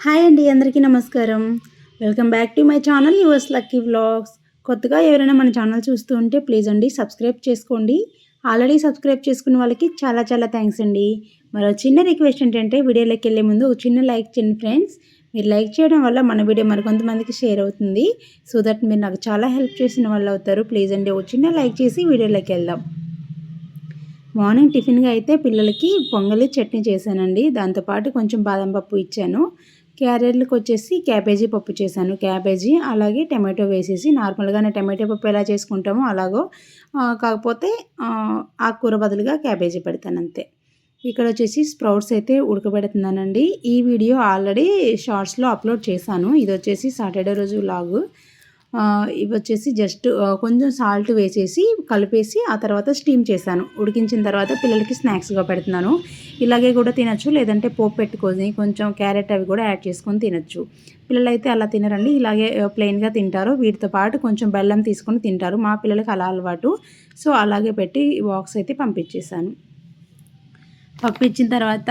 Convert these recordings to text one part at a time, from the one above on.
Hi అండి అందరికీ నమస్కారం. Welcome back to my channel yours lucky vlogs. కొత్తగా ఎవరైనా మన ఛానల్ చూస్తూ ఉంటే ప్లీజ్ అండి సబ్స్క్రైబ్ చేసుకోండి. ఆల్రెడీ సబ్స్క్రైబ్ చేసుకున్న వాళ్ళకి చాలా చాలా థ్యాంక్స్ అండి. మరో చిన్న రిక్వెస్ట్ ఏంటంటే వీడియోలోకి వెళ్ళే ముందు ఒక చిన్న లైక్ చేయండి ఫ్రెండ్స్. మీరు లైక్ చేయడం వల్ల మన వీడియో మరికొంతమందికి షేర్ అవుతుంది. సో దట్ మీరు నాకు చాలా హెల్ప్ చేసిన వాళ్ళు అవుతారు. ప్లీజ్ అండి ఒక చిన్న లైక్ చేసి వీడియోలోకి వెళ్దాం. మార్నింగ్ టిఫిన్గా అయితే పిల్లలకి పొంగలి చట్నీ చేశానండి. దాంతోపాటు కొంచెం బాదం పప్పు ఇచ్చాను. క్యారెట్లకు వచ్చేసి క్యాబేజీ పప్పు చేశాను. క్యాబేజీ అలాగే టమాటో వేసేసి నార్మల్గానే టమాటో పప్పు ఎలా చేసుకుంటామో అలాగో కాకపోతే ఆకుకూర బదులుగా క్యాబేజీ పెడతాను అంతే. ఇక్కడ వచ్చేసి స్ప్రౌట్స్ అయితే ఉడకబెడుతున్నానండి. ఈ వీడియో ఆల్రెడీ షార్ట్స్లో అప్లోడ్ చేశాను. ఇది వచ్చేసి సాటర్డే రోజు లాగు. ఇవి వచ్చేసి జస్ట్ కొంచెం సాల్ట్ వేసేసి కలిపేసి ఆ తర్వాత స్టీమ్ చేశాను. ఉడికించిన తర్వాత పిల్లలకి స్నాక్స్గా పెడుతున్నాను. ఇలాగే కూడా తినచ్చు లేదంటే పోపు పెట్టుకొని కొంచెం క్యారెట్ అవి కూడా యాడ్ చేసుకొని తినచ్చు. పిల్లలైతే అలా తినరండి. ఇలాగే ప్లెయిన్గా తింటారు. వీటితో పాటు కొంచెం బెల్లం తీసుకొని తింటారు. మా పిల్లలకి అలా అలవాటు. సో అలాగే పెట్టి బాక్స్ అయితే పంపించేశాను. పంపించిన తర్వాత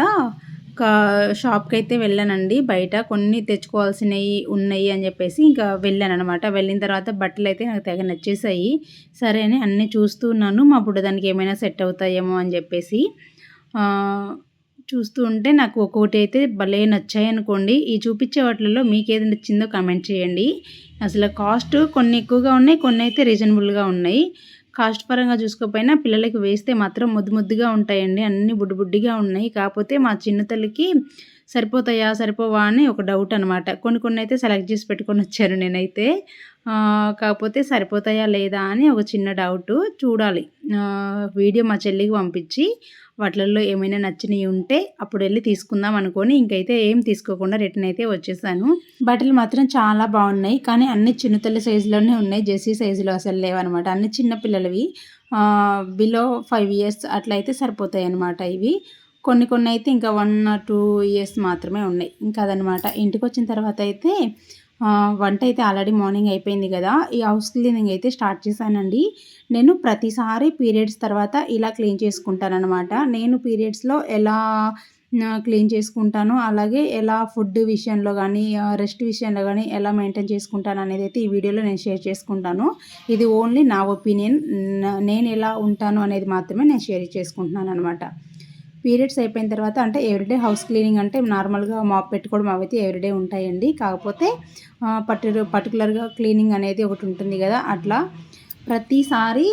కా షాప్కి అయితే వెళ్ళానండి. బయట కొన్ని తెచ్చుకోవాల్సినవి ఉన్నాయి అని చెప్పేసి ఇంకా వెళ్ళాను అనమాట వెళ్ళిన తర్వాత బట్టలు అయితే నాకు తెగ నచ్చేసాయి. సరే అని అన్నీ చూస్తూ ఉన్నాను. మా దానికి ఏమైనా సెట్ అవుతాయేమో అని చెప్పేసి. చూస్తూ ఉంటే నాకు ఒక్కొక్కటి అయితే భలే నచ్చాయి అనుకోండి. ఈ చూపించే వాటిల్లో మీకు ఏది నచ్చిందో కామెంట్ చేయండి. అసలు కాస్ట్ కొన్ని ఎక్కువగా ఉన్నాయి కొన్ని అయితే రీజనబుల్గా ఉన్నాయి. కాస్ట్ పరంగా చూసుకోకపోయినా పిల్లలకి వేస్తే మాత్రం ముద్దు ముద్దుగా ఉంటాయండి. అన్నీ బుడ్డి బుడ్డిగా ఉన్నాయి. కాకపోతే మా చిన్న తల్లికి సరిపోతాయా సరిపోవా అని ఒక డౌట్ అనమాట కొన్ని కొన్ని అయితే సెలెక్ట్ చేసి పెట్టుకొని వచ్చాను నేనైతే. కాకపోతే సరిపోతాయా లేదా అని ఒక చిన్న డౌట్ చూడాలి. వీడియో మా చెల్లికి పంపించి వాటిల్లో ఏమైనా నచ్చినవి ఉంటే అప్పుడు వెళ్ళి తీసుకుందాం అనుకొని ఇంకైతే ఏం తీసుకోకుండా రిటర్న్ అయితే వచ్చేసాను. బట్టలు మాత్రం చాలా బాగున్నాయి కానీ అన్ని చిన్నతల్లి సైజులోనే ఉన్నాయి. జెర్సీ సైజులో అసలు లేవన్నమాట. అన్ని చిన్న పిల్లలవి. బిలో ఫైవ్ ఇయర్స్ అట్లా అయితే సరిపోతాయి అనమాట ఇవి. కొన్ని కొన్ని అయితే ఇంకా వన్ టూ ఇయర్స్ మాత్రమే ఉన్నాయి. ఇంకా అదనమాట ఇంటికి వచ్చిన తర్వాత అయితే వంట అయితే ఆల్రెడీ మార్నింగ్ అయిపోయింది కదా. ఈ హౌస్ క్లీనింగ్ అయితే స్టార్ట్ చేశానండి. నేను ప్రతిసారి పీరియడ్స్ తర్వాత ఇలా క్లీన్ చేసుకుంటానమాట నేను పీరియడ్స్లో ఎలా క్లీన్ చేసుకుంటాను అలాగే ఎలా ఫుడ్ విషయంలో కానీ రెస్ట్ విషయంలో కానీ ఎలా మెయింటైన్ చేసుకుంటాను అనేది అయితే ఈ వీడియోలో నేను షేర్ చేసుకుంటాను. ఇది ఓన్లీ నా ఒపీనియన్. నేను ఎలా ఉంటాను అనేది మాత్రమే నేను షేర్ చేసుకుంటున్నాను అనమాట పీరియడ్స్ అయిపోయిన తర్వాత అంటే ఎవ్రీడే హౌస్ క్లీనింగ్ అంటే నార్మల్గా మాప్ పెట్టుకోవడం అవైతే ఎవ్రీడే ఉంటాయండి. కాకపోతే పర్టి పర్టికులర్గా క్లీనింగ్ అనేది ఒకటి ఉంటుంది కదా అట్లా. ప్రతిసారి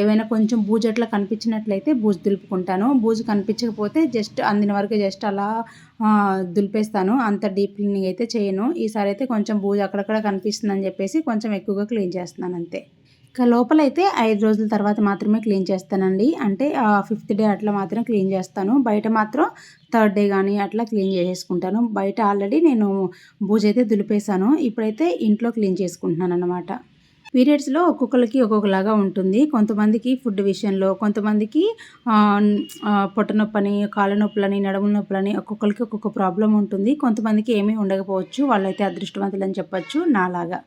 ఏవైనా కొంచెం బూజు అట్లా కనిపించినట్లయితే బూజు దులుపుకుంటాను. బూజు కనిపించకపోతే జస్ట్ అందిన వరకు జస్ట్ అలా దులిపేస్తాను. అంత డీప్ క్లీనింగ్ అయితే చేయను. ఈసారి అయితే కొంచెం బూజు అక్కడక్కడ కనిపిస్తుందని చెప్పేసి కొంచెం ఎక్కువగా క్లీన్ చేస్తున్నాను అంతే. ఇక లోపలైతే ఐదు రోజుల తర్వాత మాత్రమే క్లీన్ చేస్తానండి. అంటే ఫిఫ్త్ డే అట్లా మాత్రం క్లీన్ చేస్తాను. బయట మాత్రం థర్డ్ డే కానీ అట్లా క్లీన్ చేసుకుంటాను బయట ఆల్రెడీ నేను బూజ్ అయితే దులిపేశాను. ఇప్పుడైతే ఇంట్లో క్లీన్ చేసుకుంటున్నాను అనమాట పీరియడ్స్లో ఒక్కొక్కరికి ఒక్కొక్కలాగా ఉంటుంది. కొంతమందికి ఫుడ్ విషయంలో కొంతమందికి పొట్ట నొప్పని కాళ్ళ నొప్పులని నడుము నొప్పులని ఒక్కొక్కరికి ఒక్కొక్క ప్రాబ్లం ఉంటుంది. కొంతమందికి ఏమీ ఉండకపోవచ్చు. వాళ్ళైతే అదృష్టవంతులు అని చెప్పచ్చు నాలాగా.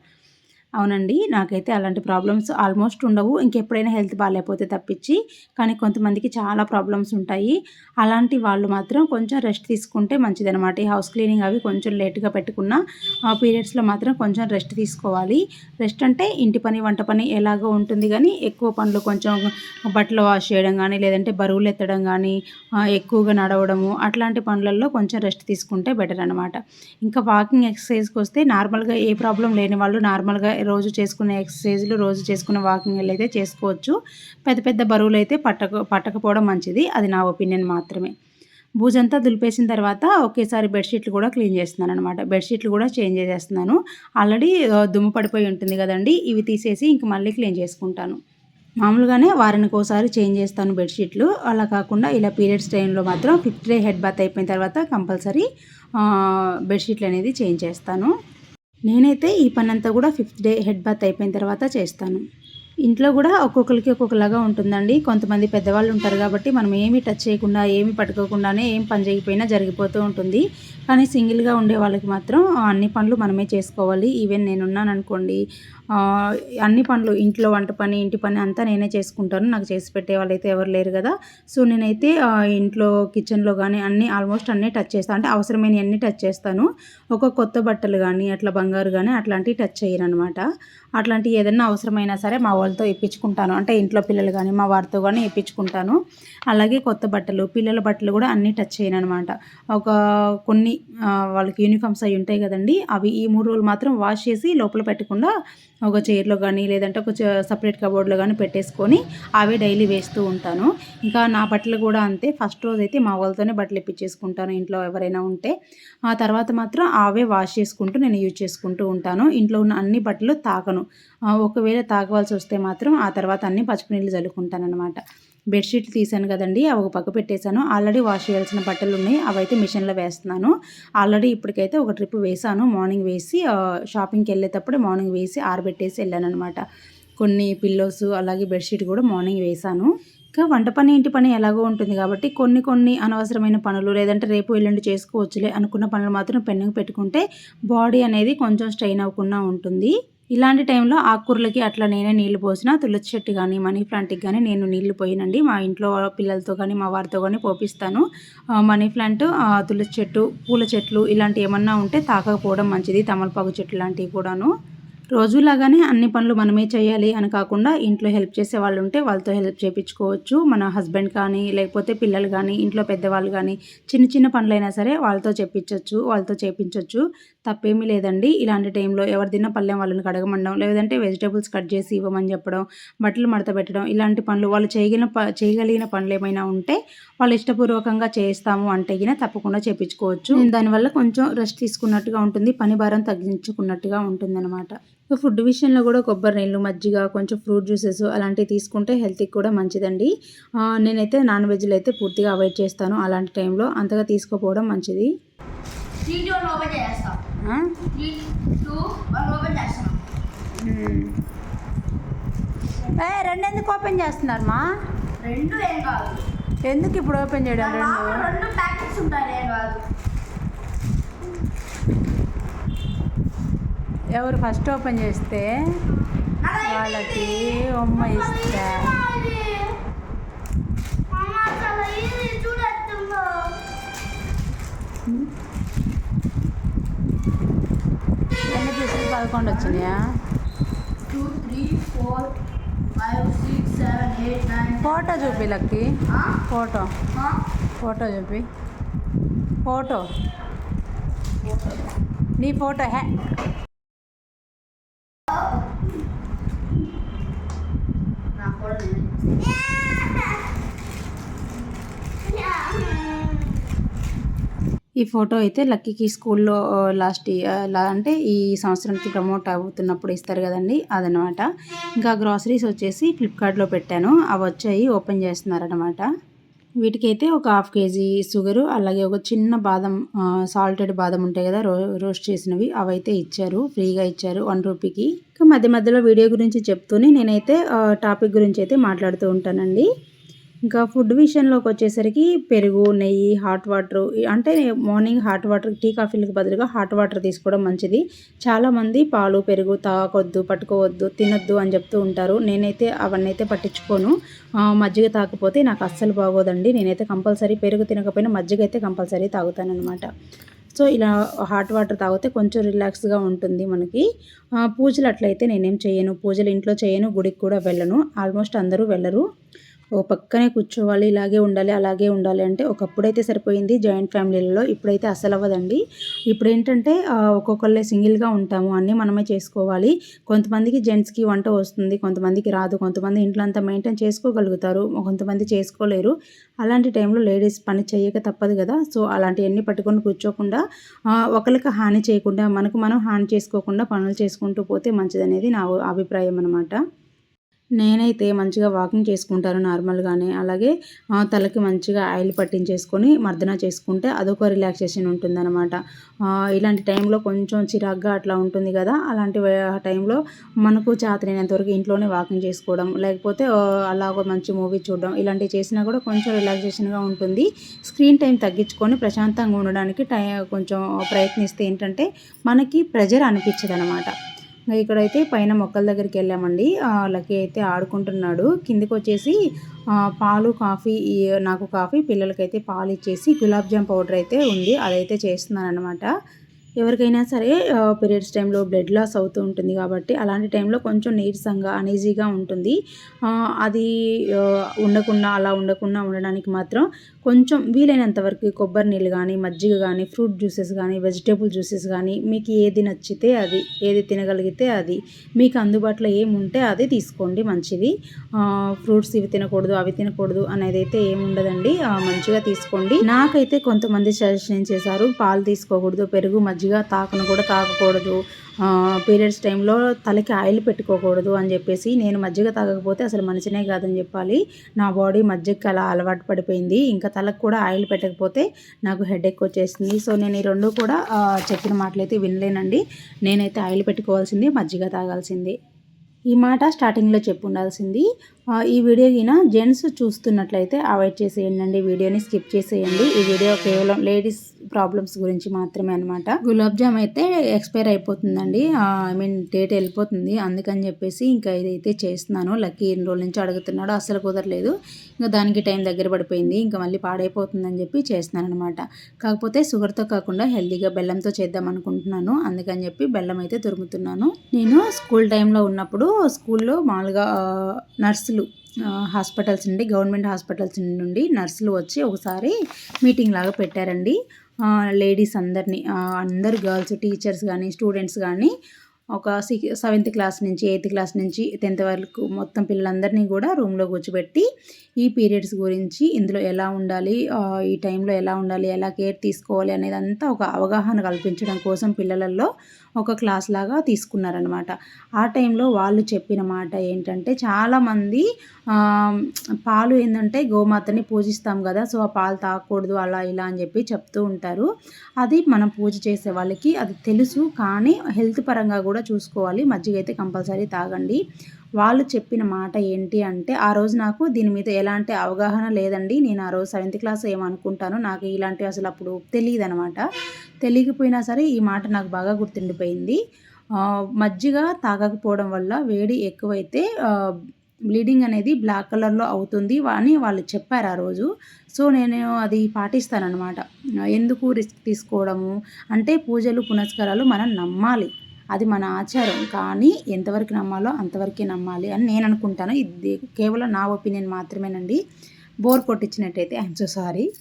అవునండి. నాకైతే అలాంటి ప్రాబ్లమ్స్ ఆల్మోస్ట్ ఉండవు. ఇంకెప్పుడైనా హెల్త్ బాగాలేకపోతే తప్పించి కానీ కొంతమందికి చాలా ప్రాబ్లమ్స్ ఉంటాయి. అలాంటి వాళ్ళు మాత్రం కొంచెం రెస్ట్ తీసుకుంటే మంచిదనమాట ఈ హౌస్ క్లీనింగ్ అవి కొంచెం లేట్గా పెట్టుకున్న ఆ పీరియడ్స్లో మాత్రం కొంచెం రెస్ట్ తీసుకోవాలి. రెస్ట్ అంటే ఇంటి పని వంట పని ఎలాగో ఉంటుంది కానీ ఎక్కువ పనులు కొంచెం బట్టలు వాష్ చేయడం కానీ లేదంటే బరువులు ఎత్తడం కానీ ఎక్కువగా నడవడము అట్లాంటి పనులలో కొంచెం రెస్ట్ తీసుకుంటే బెటర్ అనమాట ఇంకా వాకింగ్ ఎక్సర్సైజ్కి వస్తే నార్మల్గా ఏ ప్రాబ్లం లేని వాళ్ళు నార్మల్గా రోజు చేసుకునే ఎక్సర్సైజ్లు రోజు చేసుకునే వాకింగ్ అయితే చేసుకోవచ్చు. పెద్ద పెద్ద బరువులు అయితే పట్టక పట్టకపోవడం మంచిది. అది నా ఒపీనియన్ మాత్రమే. భూజంతా దులిపేసిన తర్వాత ఒకేసారి బెడ్షీట్లు కూడా క్లీన్ చేస్తున్నాను అనమాట బెడ్షీట్లు కూడా చేంజ్ చేసేస్తున్నాను. ఆల్రెడీ దుమ్ము పడిపోయి ఉంటుంది కదండి. ఇవి తీసేసి ఇంక మళ్ళీ క్లీన్ చేసుకుంటాను. మామూలుగానే వారానికి ఒకసారి చేంజ్ చేస్తాను బెడ్షీట్లు అలా కాకుండా ఇలా పీరియడ్స్ టైంలో మాత్రం ఫిఫ్త్ డే హెడ్ బాత్ అయిపోయిన తర్వాత కంపల్సరీ బెడ్షీట్లు అనేది చేంజ్ చేస్తాను. నేనైతే ఈ పని అంతా కూడా ఫిఫ్త్ డే హెడ్ బాత్ అయిపోయిన తర్వాత చేస్తాను. ఇంట్లో కూడా ఒక్కొక్కరికి ఒక్కొక్కలాగా ఉంటుందండి. కొంతమంది పెద్దవాళ్ళు ఉంటారు కాబట్టి మనం ఏమి టచ్ చేయకుండా ఏమి పట్టుకోకుండానే ఏం పని చేయకపోయినా జరిగిపోతూ ఉంటుంది. కానీ సింగిల్గా ఉండే వాళ్ళకి మాత్రం అన్ని పనులు మనమే చేసుకోవాలి. ఈవెన్ నేనున్నాను అనుకోండి అన్ని పనులు ఇంట్లో వంట పని ఇంటి పని అంతా నేనే చేసుకుంటాను. నాకు చేసి పెట్టే వాళ్ళైతే ఎవరు లేరు కదా. సో నేనైతే ఇంట్లో కిచెన్లో కానీ అన్ని ఆల్మోస్ట్ అన్నీ టచ్ చేస్తాను అంటే అవసరమైన అన్ని టచ్ చేస్తాను. ఒక కొత్త బట్టలు కానీ అట్లా బంగారు కానీ అట్లాంటివి టచ్ చేయను అనమాట అట్లాంటివి ఏదైనా అవసరమైనా సరే మా వాళ్ళతో ఇప్పించుకుంటాను. అంటే ఇంట్లో పిల్లలు కానీ మా వారితో కానీ ఇప్పించుకుంటాను. అలాగే కొత్త బట్టలు పిల్లల బట్టలు కూడా అన్నీ టచ్ చేయను అనమాట ఒక కొన్ని వాళ్ళకి యూనిఫామ్స్ అవి ఉంటాయి కదండి. అవి ఈ మూడు రోజులు మాత్రం వాష్ చేసి లోపల పెట్టకుండా ఒక చైర్లో కానీ లేదంటే ఒక సపరేట్ కబోర్డ్లో కానీ పెట్టేసుకొని అవే డైలీ వేస్తూ ఉంటాను. ఇంకా నా బట్టలు కూడా అంతే. ఫస్ట్ రోజు అయితే మా వాళ్ళతోనే బట్టలు ఇప్పించేసుకుంటాను ఇంట్లో ఎవరైనా ఉంటే. ఆ తర్వాత మాత్రం అవే వాష్ చేసుకుంటూ నేను యూజ్ చేసుకుంటూ ఉంటాను. ఇంట్లో ఉన్న అన్ని బట్టలు తాకను. ఒకవేళ తాకవలసి వస్తే మాత్రం ఆ తర్వాత అన్ని పసుపు నీళ్ళు చల్లుకుంటాను అనమాట బెడ్షీట్ తీసాను కదండి అవి ఒక పక్క పెట్టేశాను. ఆల్రెడీ వాష్ చేయాల్సిన బట్టలు ఉన్నాయి అవైతే మిషన్లో వేస్తున్నాను. ఆల్రెడీ ఇప్పటికైతే ఒక ట్రిప్ వేసాను మార్నింగ్ వేసి షాపింగ్కి వెళ్ళేటప్పుడు మార్నింగ్ వేసి ఆరబెట్టేసి వెళ్ళాను అనమాట కొన్ని పిల్లోస్ అలాగే బెడ్షీట్ కూడా మార్నింగ్ వేశాను. ఇంకా వంట పని ఇంటి పని ఎలాగో ఉంటుంది కాబట్టి కొన్ని కొన్ని అనవసరమైన పనులు లేదంటే రేపు ఎల్లుండి చేసుకోవచ్చులే అనుకున్న పనులు మాత్రం పెండింగ్ పెట్టుకుంటే బాడీ అనేది కొంచెం స్ట్రెయిన్ అవ్వకుండా ఉంటుంది. ఇలాంటి టైంలో ఆకుకూరలకి అట్లా నేనే నీళ్ళు పోసిన తులసి చెట్టు కానీ మనీ ప్లాంట్కి కానీ నేను నీళ్ళు పోయినండి. మా ఇంట్లో పిల్లలతో కానీ మా వారితో కానీ పోపిస్తాను. మనీ ప్లాంట్ తులసి చెట్టు పూల చెట్లు ఇలాంటివి ఏమన్నా ఉంటే తాకకపోవడం మంచిది. తమలపాకు చెట్లు లాంటివి కూడాను. రోజులాగానే అన్ని పనులు మనమే చేయాలి అని కాకుండా ఇంట్లో హెల్ప్ చేసే వాళ్ళు ఉంటే వాళ్ళతో హెల్ప్ చేయించుకోవచ్చు మన హస్బెండ్ కానీ లేకపోతే పిల్లలు కానీ ఇంట్లో పెద్దవాళ్ళు కానీ చిన్న చిన్న పనులైనా సరే వాళ్ళతో చెప్పించవచ్చు వాళ్ళతో చేయించవచ్చు తప్పేమీ లేదండి. ఇలాంటి టైంలో ఎవరి తిన్న పల్లెం వాళ్ళని కడగమండం లేదంటే వెజిటేబుల్స్ కట్ చేసి ఇవ్వమని చెప్పడం బట్టలు మడత పెట్టడం ఇలాంటి పనులు వాళ్ళు చేయగలిగిన ప చేయగలిగిన పనులు ఏమైనా ఉంటే వాళ్ళు ఇష్టపూర్వకంగా చేస్తాము అంటే గిన తప్పకుండా చేయించుకోవచ్చు దానివల్ల కొంచెం రెస్ట్ తీసుకున్నట్టుగా ఉంటుంది పని భారం తగ్గించుకున్నట్టుగా ఉంటుందన్నమాట. ఫుడ్ విషయంలో కూడా కొబ్బరి నీళ్ళు మజ్జిగ కొంచెం ఫ్రూట్ జ్యూసెస్ అలాంటివి తీసుకుంటే హెల్త్కి కూడా మంచిదండి. నేనైతే నాన్ వెజ్లు అయితే పూర్తిగా అవాయిడ్ చేస్తాను అలాంటి టైంలో. అంతగా తీసుకోపోవడం మంచిది. రెండు ఎందుకు ఓపెన్ చేస్తున్నారు మా? రెండు ఎందుకు ఇప్పుడు ఓపెన్ చేయడం రెండు? రెండు ప్యాకెట్స్ ఉంటాయి ఏం కాదు ఎవరు ఫస్ట్ ఓపెన్ చేస్తే వాళ్ళకి ఉమ్మ ఇస్తా. ఎన్ని పీసులు పదకొండు వచ్చినాయా? Two three four five six seven eight nine photo చూపి లక్కి. ఫోటో. ఫోటో చూపి. ఫోటో. నీ ఫోటో హే. ఈ ఫోటో అయితే లక్కీకి స్కూల్లో లాస్ట్ ఇయర్ అంటే ఈ సంవత్సరానికి ప్రమోట్ అవుతున్నప్పుడు ఇస్తారు కదండి అదనమాట. ఇంకా గ్రాసరీస్ వచ్చేసి ఫ్లిప్కార్ట్లో పెట్టాను. అవి వచ్చాయి ఓపెన్ చేస్తున్నారనమాట వీటికైతే ఒక హాఫ్ కేజీ షుగరు అలాగే ఒక చిన్న బాదం సాల్టెడ్ బాదం ఉంటాయి కదా రో రోస్ట్ చేసినవి అవైతే ఇచ్చారు ఫ్రీగా ఇచ్చారు వన్ రూపీకి. ఇంకా మధ్య మధ్యలో వీడియో గురించి చెప్తూనే నేనైతే టాపిక్ గురించి అయితే మాట్లాడుతూ ఉంటానండి. ఇంకా ఫుడ్ విషయంలోకి వచ్చేసరికి పెరుగు నెయ్యి హాట్ వాటర్ అంటే మార్నింగ్ హాట్ వాటర్ టీ కాఫీలకు బదులుగా హాట్ వాటర్ తీసుకోవడం మంచిది. చాలామంది పాలు పెరుగు తాగొద్దు పట్టుకోవద్దు తినొద్దు అని చెప్తూ ఉంటారు. నేనైతే అవన్నీ అయితే పట్టించుకోను మజ్జిగ తాకపోతే నాకు అస్సలు బాగోదండి. నేనైతే కంపల్సరీ పెరుగు తినకపోయినా మజ్జిగ అయితే కంపల్సరీ తాగుతానమాట సో ఇలా హాట్ వాటర్ తాగితే కొంచెం రిలాక్స్గా ఉంటుంది మనకి. పూజలు అట్లయితే నేనేం చేయను. పూజలు ఇంట్లో చేయను గుడికి కూడా వెళ్ళను. ఆల్మోస్ట్ అందరూ వెళ్ళరు. ఓ పక్కనే కూర్చోవాలి ఇలాగే ఉండాలి అలాగే ఉండాలి అంటే ఒకప్పుడైతే సరిపోయింది జాయింట్ ఫ్యామిలీలలో ఇప్పుడైతే అసలు అవ్వదండి. ఇప్పుడు ఏంటంటే ఒక్కొక్కళ్ళే సింగిల్గా ఉంటాము అన్నీ మనమే చేసుకోవాలి. కొంతమందికి జెంట్స్కి వంట వస్తుంది కొంతమందికి రాదు కొంతమంది ఇంట్లో అంతా మెయింటైన్ చేసుకోగలుగుతారు కొంతమంది చేసుకోలేరు. అలాంటి టైంలో లేడీస్ పని చేయక తప్పదు కదా సో అలాంటివన్నీ పట్టుకొని కూర్చోకుండా ఒకరికి హాని చేయకుండా మనకు మనం హాని చేసుకోకుండా పనులు చేసుకుంటూ పోతే మంచిదనేది నా అభిప్రాయం అనమాట నేనైతే మంచిగా వాకింగ్ చేసుకుంటాను నార్మల్గానే. అలాగే తలకి మంచిగా ఆయిల్ పట్టించేసుకొని మర్దన చేసుకుంటే అదొక రిలాక్సేషన్ ఉంటుందన్నమాట. ఇలాంటి టైంలో కొంచెం చిరాగ్గా అట్లా ఉంటుంది కదా అలాంటి టైంలో మనకు చేతనైనంత వరకు ఇంట్లోనే వాకింగ్ చేసుకోవడం లేకపోతే అలా ఒక మంచి మూవీ చూడడం ఇలాంటివి చేసినా కూడా కొంచెం రిలాక్సేషన్గా ఉంటుంది. స్క్రీన్ టైం తగ్గించుకొని ప్రశాంతంగా ఉండడానికి టై కొంచెం ప్రయత్నిస్తే ఏంటంటే మనకి ప్రెజర్ అనిపించదు అనమాట ఇక్కడైతే పైన మొక్కల దగ్గరికి వెళ్ళామండి. లక్కీ అయితే ఆడుకుంటున్నాడు. కిందికి వచ్చేసి పాలు కాఫీ నాకు కాఫీ పిల్లలకైతే పాలు ఇచ్చేసి గులాబ్ జామ్ పౌడర్ అయితే ఉంది. అదైతే చేస్తున్నాను అనమాట ఎవరికైనా సరే పీరియడ్స్ టైంలో బ్లడ్ లాస్ అవుతూ ఉంటుంది కాబట్టి అలాంటి టైంలో కొంచెం నీరసంగా అనీజీగా ఉంటుంది. అది ఉండకుండా అలా ఉండకుండా ఉండడానికి మాత్రం కొంచెం వీలైనంత వరకు కొబ్బరి నీళ్ళు కానీ మజ్జిగ కానీ ఫ్రూట్ జ్యూసెస్ కానీ వెజిటేబుల్ జ్యూసెస్ కానీ మీకు ఏది నచ్చితే అది ఏది తినగలిగితే అది మీకు అందుబాటులో ఏముంటే అది తీసుకోండి మంచిది. ఫ్రూట్స్ ఇవి తినకూడదు అవి తినకూడదు అనేది అయితే ఏముండదండి మంచిగా తీసుకోండి. నాకైతే కొంతమంది సజెషన్ చేశారు పాలు తీసుకోకూడదు పెరుగు మజ్జిగ మజ్జిగ తాకను కూడా తాగకూడదు పీరియడ్స్ టైంలో తలకి ఆయిల్ పెట్టుకోకూడదు అని చెప్పేసి నేను మజ్జిగ తాగకపోతే అసలు మనిషినే కాదని చెప్పాలి. నా బాడీ మజ్జిగకి అలా అలవాటు పడిపోయింది. ఇంకా తలకు కూడా ఆయిల్ పెట్టకపోతే నాకు హెడేక్ వచ్చేసింది. సో నేను ఈ రెండు కూడా చెప్పిన మాటలైతే వినలేనండి. నేనైతే ఆయిల్ పెట్టుకోవాల్సింది మజ్జిగ తాగాల్సింది. ఈ మాట స్టార్టింగ్లో చెప్పు ఉండాల్సింది ఈ వీడియో గిన జెంట్స్ చూస్తున్నట్లయితే అవాయిడ్ చేసేయండి అండి వీడియోని స్కిప్ చేసేయండి. ఈ వీడియో కేవలం లేడీస్ ప్రాబ్లమ్స్ గురించి మాత్రమే అనమాట గులాబ్ జామ్ అయితే ఎక్స్పైర్ అయిపోతుందండి. ఐ మీన్ డేట్ వెళ్ళిపోతుంది. అందుకని చెప్పేసి ఇంకా ఇదైతే చేస్తున్నాను. లక్కీ ఎన్ని రోజుల నుంచి అడుగుతున్నాడు అసలు కుదరలేదు. ఇంకా దానికి టైం దగ్గర పడిపోయింది. ఇంకా మళ్ళీ పాడైపోతుందని చెప్పి చేస్తున్నాను అనమాట కాకపోతే షుగర్తో కాకుండా హెల్తీగా బెల్లంతో చేద్దాం అనుకుంటున్నాను. అందుకని చెప్పి బెల్లం అయితే తురుముతున్నాను. నేను స్కూల్ టైంలో ఉన్నప్పుడు స్కూల్లో మామూలుగా నర్సులు హాస్పిటల్స్ నుండి గవర్నమెంట్ హాస్పిటల్స్ నుండి నర్సులు వచ్చి ఒకసారి మీటింగ్ లాగా పెట్టారండి. లేడీస్ అందరినీ అందరు గర్ల్స్ టీచర్స్ కానీ స్టూడెంట్స్ కానీ ఒక సిక్స్ సెవెంత్ క్లాస్ నుంచి ఎయిత్ క్లాస్ నుంచి టెన్త్ వరకు మొత్తం పిల్లలందరినీ కూడా రూమ్లో కూర్చోబెట్టి ఈ పీరియడ్స్ గురించి ఇందులో ఎలా ఉండాలి ఈ టైంలో ఎలా ఉండాలి ఎలా కేర్ తీసుకోవాలి అనేది అంతా ఒక అవగాహన కల్పించడం కోసం పిల్లలలో ఒక క్లాస్ లాగా తీసుకున్నారనమాట ఆ టైంలో వాళ్ళు చెప్పిన మాట ఏంటంటే చాలామంది పాలు ఏంటంటే గోమాతని పూజిస్తాం కదా సో ఆ పాలు తాగకూడదు అలా ఇలా అని చెప్పి చెప్తూ ఉంటారు. అది మనం పూజ చేసే వాళ్ళకి అది తెలుసు కానీ హెల్త్ పరంగా కూడా చూసుకోవాలి. మజ్జిగ అయితే కంపల్సరీ తాగండి. వాళ్ళు చెప్పిన మాట ఏంటి అంటే ఆ రోజు నాకు దీని మీద ఎలాంటి అవగాహన లేదండి. నేను ఆ రోజు సెవెంత్ క్లాస్ ఏమనుకుంటాను నాకు ఇలాంటివి అసలు అప్పుడు తెలియదు అనమాట తెలియకపోయినా సరే ఈ మాట నాకు బాగా గుర్తుండిపోయింది. మజ్జిగ తాగకపోవడం వల్ల వేడి ఎక్కువైతే బ్లీడింగ్ అనేది బ్లాక్ కలర్లో అవుతుంది అని వాళ్ళు చెప్పారు ఆ రోజు. సో నేను అది పాటిస్తానన్నమాట ఎందుకు రిస్క్ తీసుకోవడము? అంటే పూజలు పునస్కారాలు మనం నమ్మాలి. అది మన ఆచారం. కానీ ఎంతవరకు నమ్మాలో అంతవరకే నమ్మాలి అని నేను అనుకుంటాను. ఇది కేవలం నా ఒపీనియన్ మాత్రమేనండి. బోర్ కొట్టించినట్టయితే ఐఎమ్ సో సారీ.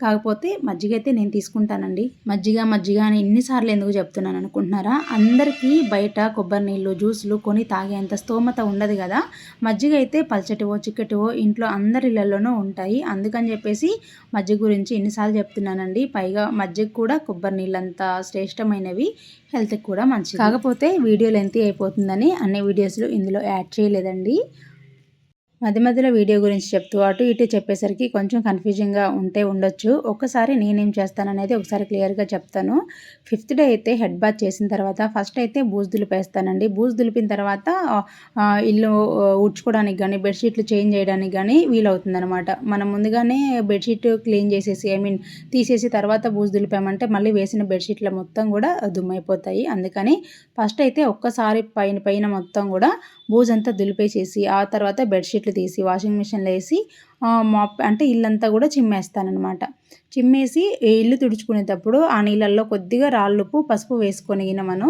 కాకపోతే మజ్జిగ అయితే నేను తీసుకుంటానండి. మజ్జిగ మజ్జిగ అని ఎన్నిసార్లు ఎందుకు చెప్తున్నాను అనుకుంటున్నారా? అందరికీ బయట కొబ్బరి నీళ్ళు జ్యూసులు కొని తాగేంత స్తోమత ఉండదు కదా. మజ్జిగ అయితే పల్చటివో చిక్కటివో ఇంట్లో అందరిల్లల్లోనూ ఉంటాయి. అందుకని చెప్పేసి మజ్జిగ గురించి ఎన్నిసార్లు చెప్తున్నానండి. పైగా మజ్జిగ కూడా కొబ్బరి నీళ్ళంత శ్రేష్టమైనవి. హెల్త్కి కూడా మంచిది. కాకపోతే వీడియో లెంత్ అయిపోతుందని అన్ని వీడియోస్లు ఇందులో యాడ్ చేయలేదండి. మధ్య మధ్యలో వీడియో గురించి చెప్తూ అటు ఇటు చెప్పేసరికి కొంచెం కన్ఫ్యూజింగ్గా ఉంటే ఉండొచ్చు. ఒక్కసారి నేనేం చేస్తాననేది ఒకసారి క్లియర్గా చెప్తాను. ఫిఫ్త్ డే అయితే హెడ్ బాత్ చేసిన తర్వాత ఫస్ట్ అయితే బూజు దులిపేస్తానండి. బూజు దులిపిన తర్వాత ఇల్లు ఉడ్చుకోవడానికి ఊడ్చుకోవడానికి కానీ బెడ్షీట్లు చేంజ్ చేయడానికి కానీ వీలవుతుందనమాట మనం ముందుగానే బెడ్షీట్ క్లీన్ చేసేసి ఐ మీన్ తీసేసి తర్వాత బూజు దులిపామంటే మళ్ళీ వేసిన బెడ్షీట్ల మొత్తం కూడా దుమ్మైపోతాయి. అందుకని ఫస్ట్ అయితే ఒక్కసారి పైన పైన మొత్తం కూడా బూజంతా దులిపేసేసి ఆ తర్వాత బెడ్షీట్లు తీసి వాషింగ్ మిషన్లో వేసి మాప్ అంటే ఇల్లంతా కూడా చిమ్మేస్తానమాట చిమ్మేసి ఇల్లు తుడుచుకునేటప్పుడు ఆ నీళ్ళల్లో కొద్దిగా రాళ్ళుప్పు పసుపు వేసుకొని మనం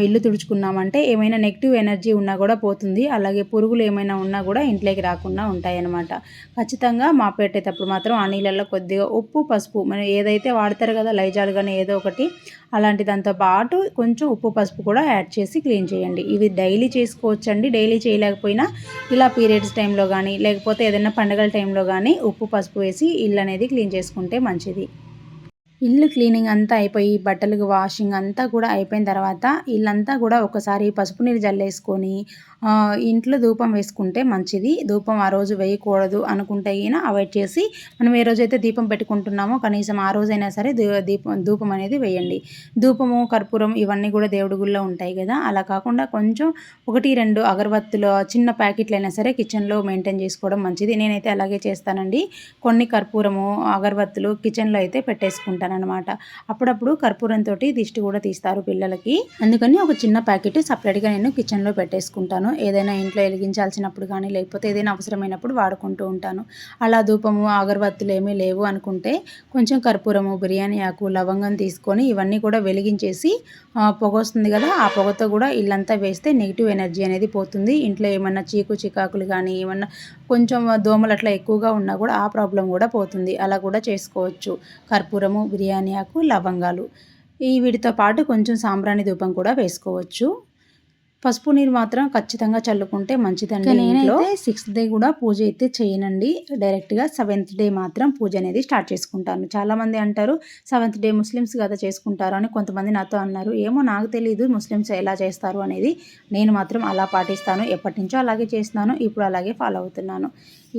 ఇల్లు తుడుచుకున్నామంటే ఏమైనా నెగిటివ్ ఎనర్జీ ఉన్నా కూడా పోతుంది. అలాగే పురుగులు ఏమైనా ఉన్నా కూడా ఇంట్లోకి రాకుండా ఉంటాయన్నమాట. ఖచ్చితంగా మా పెట్టేటప్పుడు మాత్రం ఆ నీళ్ళల్లో కొద్దిగా ఉప్పు పసుపు మనం ఏదైతే వాడతారు కదా లైజాల్ కానీ ఏదో ఒకటి అలాంటి దాంతో పాటు కొంచెం ఉప్పు పసుపు కూడా యాడ్ చేసి క్లీన్ చేయండి. ఇవి డైలీ చేసుకోవచ్చండి. డైలీ చేయలేకపోయినా ఇలా పీరియడ్స్ టైంలో కానీ లేకపోతే ఏదైనా పండగల టైంలో కానీ ఉప్పు పసుపు వేసి ఇల్లు అనేది క్లీన్ చేసుకుంటే మంచిది. ఇల్లు క్లీనింగ్ అంతా అయిపోయి బట్టలకు వాషింగ్ అంతా కూడా అయిపోయిన తర్వాత ఇల్లంతా కూడా ఒకసారి పసుపు నీళ్ళు జల్లేసుకొని ఇంట్లో ధూపం వేసుకుంటే మంచిది. ధూపం ఆ రోజు వేయకూడదు అనుకుంటే ఈయన అవాయిడ్ చేసి మనం ఏ రోజైతే దీపం పెట్టుకుంటున్నామో కనీసం ఆ రోజైనా సరే దీ- దీపం ధూపం అనేది వేయండి. ధూపము కర్పూరం ఇవన్నీ కూడా దేవుడి గుళ్ళో ఉంటాయి కదా. అలా కాకుండా కొంచెం ఒకటి రెండు అగరబత్తులు చిన్న ప్యాకెట్లు అయినా సరే కిచెన్లో మెయింటైన్ చేసుకోవడం మంచిది. నేనైతే అలాగే చేస్తానండి. కొన్ని కర్పూరము అగరబత్తులు కిచెన్లో అయితే పెట్టేసుకుంటాను అనమాట అప్పుడప్పుడు కర్పూరంతో దిష్టి కూడా తీస్తారు పిల్లలకి. అందుకని ఒక చిన్న ప్యాకెట్ సపరేట్గా నేను కిచెన్లో పెట్టేసుకుంటాను. ఏదైనా ఇంట్లో వెలిగించాల్సినప్పుడు కానీ లేకపోతే ఏదైనా అవసరమైనప్పుడు వాడుకుంటూ ఉంటాను. అలా ధూపము అగరబత్తులు ఏమీ లేవు అనుకుంటే కొంచెం కర్పూరము బిర్యానీ ఆకు లవంగం తీసుకొని ఇవన్నీ కూడా వెలిగించేసి పొగ వస్తుంది కదా ఆ పొగతో కూడా ఇల్లంతా వేస్తే నెగిటివ్ ఎనర్జీ అనేది పోతుంది. ఇంట్లో ఏమన్నా చీకు చికాకులు కానీ ఏమన్నా కొంచెం దోమలు అట్లా ఎక్కువగా ఉన్నా కూడా ఆ ప్రాబ్లం కూడా పోతుంది. అలా కూడా చేసుకోవచ్చు. కర్పూరము బిర్యానీ ఆకు లవంగాలు. ఈ వీటితో పాటు కొంచెం సాంబ్రాణి ధూపం కూడా వేసుకోవచ్చు. పసుపు నీరు మాత్రం ఖచ్చితంగా చల్లుకుంటే మంచిదండి నేనైతే సిక్స్త్ డే కూడా పూజ అయితే చేయనండి. డైరెక్ట్గా సెవెంత్ డే మాత్రం పూజ అనేది స్టార్ట్ చేసుకుంటాను. చాలామంది అంటారు సెవెంత్ డే ముస్లిమ్స్ కదా చేసుకుంటారు అని కొంతమంది నాతో అన్నారు. ఏమో నాకు తెలియదు ముస్లిమ్స్ ఎలా చేస్తారు అనేది నేను మాత్రం అలా పాటిస్తాను. ఎప్పటి నుంచో అలాగే చేస్తున్నాను. ఇప్పుడు అలాగే ఫాలో అవుతున్నాను.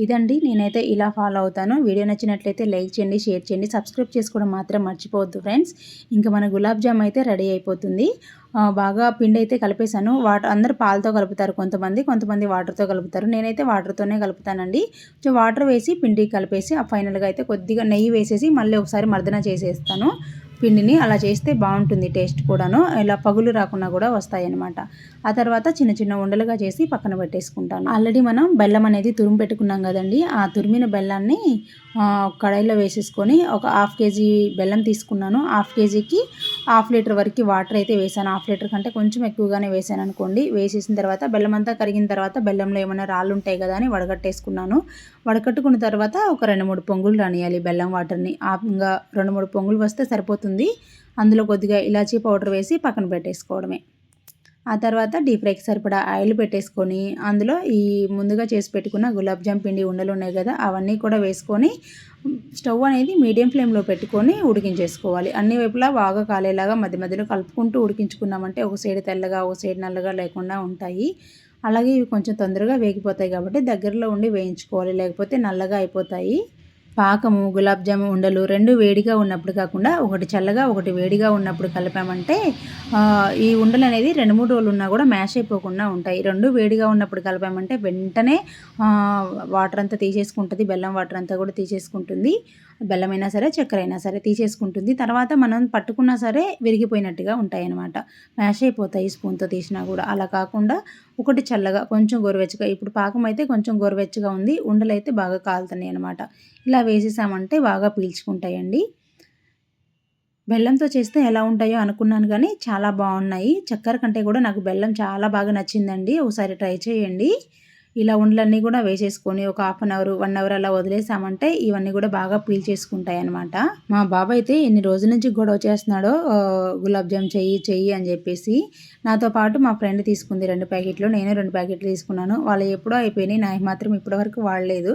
ఇదండి. నేనైతే ఇలా ఫాలో అవుతాను. వీడియో నచ్చినట్లయితే లైక్ చేయండి షేర్ చేయండి సబ్స్క్రైబ్ చేసుకోవడం మాత్రం మర్చిపోవద్దు ఫ్రెండ్స్. ఇంకా మన గులాబ్ జామ్ అయితే రెడీ అయిపోతుంది. బాగా పిండి అయితే కలిపేశాను. వాటర్ అందరు పాలతో కలుపుతారు కొంతమంది. కొంతమంది వాటర్తో కలుపుతారు. నేనైతే వాటర్తోనే కలుపుతానండి. కొంచెం వాటర్ వేసి పిండి కలిపేసి ఆ ఫైనల్గా అయితే కొద్దిగా నెయ్యి వేసేసి మళ్ళీ ఒకసారి మర్దన చేసేస్తాను. పిండిని అలా చేస్తే బాగుంటుంది టేస్ట్ కూడాను. ఇలా పగులు రాకుండా కూడా వస్తాయి అన్నమాట ఆ తర్వాత చిన్న చిన్న ఉండలుగా చేసి పక్కన పెట్టేసుకుంటాను. ఆల్రెడీ మనం బెల్లం అనేది తురుము పెట్టుకున్నాం కదండి. ఆ తురిమిన బెల్లాన్ని కడాయిలో వేసేసుకొని ఒక హాఫ్ కేజీ బెల్లం తీసుకున్నాను. హాఫ్ కేజీకి హాఫ్ లీటర్ వరకు వాటర్ అయితే వేసాను. హాఫ్ లీటర్ కంటే కొంచెం ఎక్కువగానే వేసాను అనుకోండి. వేసేసిన తర్వాత బెల్లం అంతా కరిగిన తర్వాత బెల్లంలో ఏమైనా రాళ్ళు ఉంటాయి కదా అని వడగట్టేసుకున్నాను. వడకట్టుకున్న తర్వాత ఒక రెండు మూడు పొంగులు రానియాలి బెల్లం వాటర్ని. ఆ ఇంకా రెండు మూడు పొంగులు వస్తే సరిపోతుంది. అందులో కొద్దిగా ఇలాచీ పౌడర్ వేసి పక్కన పెట్టేసుకోవడమే. ఆ తర్వాత డీప్ ఫ్రైకి సరిపడా ఆయిల్ పెట్టేసుకొని అందులో ఈ ముందుగా చేసి పెట్టుకున్న గులాబ్ జామ్ పిండి ఉండలు ఉన్నాయి కదా అవన్నీ కూడా వేసుకొని స్టవ్ అనేది మీడియం ఫ్లేమ్లో పెట్టుకొని ఉడికించేసుకోవాలి. అన్ని వైపులా బాగా కాలేలాగా మధ్య మధ్యలో కలుపుకుంటూ ఉడికించుకున్నామంటే ఒక సైడ్ తెల్లగా ఒక సైడ్ నల్లగా లేకుండా ఉంటాయి. అలాగే ఇవి కొంచెం తొందరగా వేగిపోతాయి కాబట్టి దగ్గరలో ఉండి వేయించుకోవాలి లేకపోతే నల్లగా అయిపోతాయి. పాకము గులాబ్ జాము ఉండలు రెండు వేడిగా ఉన్నప్పుడు కాకుండా ఒకటి చల్లగా ఒకటి వేడిగా ఉన్నప్పుడు కలిపామంటే ఈ ఉండలు అనేది రెండు మూడు రోజులు ఉన్నా కూడా మ్యాష్ అయిపోకుండా ఉంటాయి. రెండు వేడిగా ఉన్నప్పుడు కలిపామంటే వెంటనే వాటర్ అంతా తీసేసుకుంటుంది బెల్లం వాటర్ అంతా కూడా తీసేసుకుంటుంది. బెల్లం అయినా సరే చక్కెర అయినా సరే తీసేసుకుంటుంది. తర్వాత మనం పట్టుకున్నా సరే విరిగిపోయినట్టుగా ఉంటాయన్నమాట. మ్యాష్ అయిపోతాయి స్పూన్తో తీసినా కూడా. అలా కాకుండా ఒకటి చల్లగా కొంచెం గోరువెచ్చగా ఇప్పుడు పాకం అయితే కొంచెం గోరువెచ్చగా ఉంది. ఉండలు అయితే బాగా కాలుతున్నాయి అనమాట ఇలా వేసేసామంటే బాగా పీల్చుకుంటాయండి. బెల్లంతో చేస్తే ఎలా ఉంటాయో అనుకున్నాను కానీ చాలా బాగున్నాయి. చక్కెర కంటే కూడా నాకు బెల్లం చాలా బాగా నచ్చిందండి. ఒకసారి ట్రై చేయండి. ఇలా ఉండలన్నీ కూడా వేసేసుకొని ఒక half an hour one hour అలా వదిలేసామంటే ఇవన్నీ కూడా బాగా పీల్ చేసుకుంటాయి అనమాట మా బాబాయ్ అయితే ఎన్ని రోజుల నుంచి గొడవ చేస్తున్నాడో గులాబ్ జామ్ చెయ్యి చెయ్యి అని చెప్పేసి నాతో పాటు మా ఫ్రెండ్ తీసుకుంది రెండు ప్యాకెట్లు. నేను రెండు ప్యాకెట్లు తీసుకున్నాను. వాళ్ళు ఎప్పుడో అయిపోయినాయి. నాకు మాత్రం ఇప్పటివరకు వాడలేదు.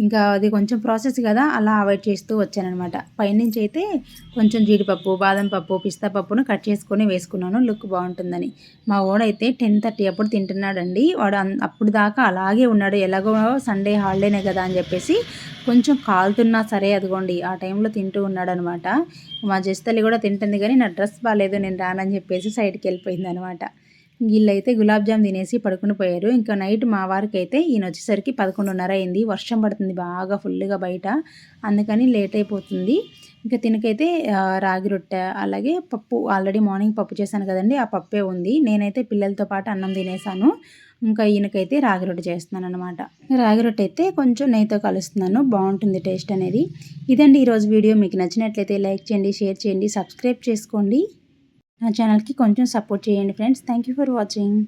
ఇంకా అది కొంచెం ప్రాసెస్ కదా అలా అవాయిడ్ చేస్తూ వచ్చానమాట పైనుంచి అయితే కొంచెం జీడిపప్పు బాదం పప్పు పిస్తా పప్పును కట్ చేసుకొని వేసుకున్నాను లుక్ బాగుంటుందని. మా వాడైతే టెన్ థర్టీ అప్పుడు తింటున్నాడండి. వాడు అప్పుడు దాకా అలాగే ఉన్నాడు. ఎలాగో సండే హాలిడేనే కదా అని చెప్పేసి కొంచెం కాలుతున్నా సరే అదిగోండి ఆ టైంలో తింటూ ఉన్నాడు అనమాట మా జస్తలి కూడా తింటుంది కానీ నా డ్రెస్ బాగాలేదు నేను రానని చెప్పేసి సైడ్కి వెళ్ళిపోయింది అనమాట వీళ్ళైతే గులాబ్ జామ్ తినేసి పడుకుని పోయారు. ఇంకా నైట్ మా వారికి అయితే ఈయన వచ్చేసరికి పదకొండున్నర అయింది. వర్షం పడుతుంది బాగా ఫుల్గా బయట. అందుకని లేట్ అయిపోతుంది. ఇంకా తినకైతే రాగి రొట్టె అలాగే పప్పు ఆల్రెడీ మార్నింగ్ పప్పు చేశాను కదండి ఆ పప్పే ఉంది. నేనైతే పిల్లలతో పాటు అన్నం తినేసాను ఇంకా ఈయనకైతే రాగి రొట్టె చేస్తున్నాను అనమాట రాగి రొట్టె అయితే కొంచెం నెయ్యితో కలుస్తున్నాను. బాగుంటుంది టేస్ట్ అనేది. ఇదండి ఈరోజు వీడియో. మీకు నచ్చినట్లయితే లైక్ చేయండి షేర్ చేయండి సబ్స్క్రైబ్ చేసుకోండి. నా ఛానల్కి కొంచెం సపోర్ట్ చేయండి friends thank you for watching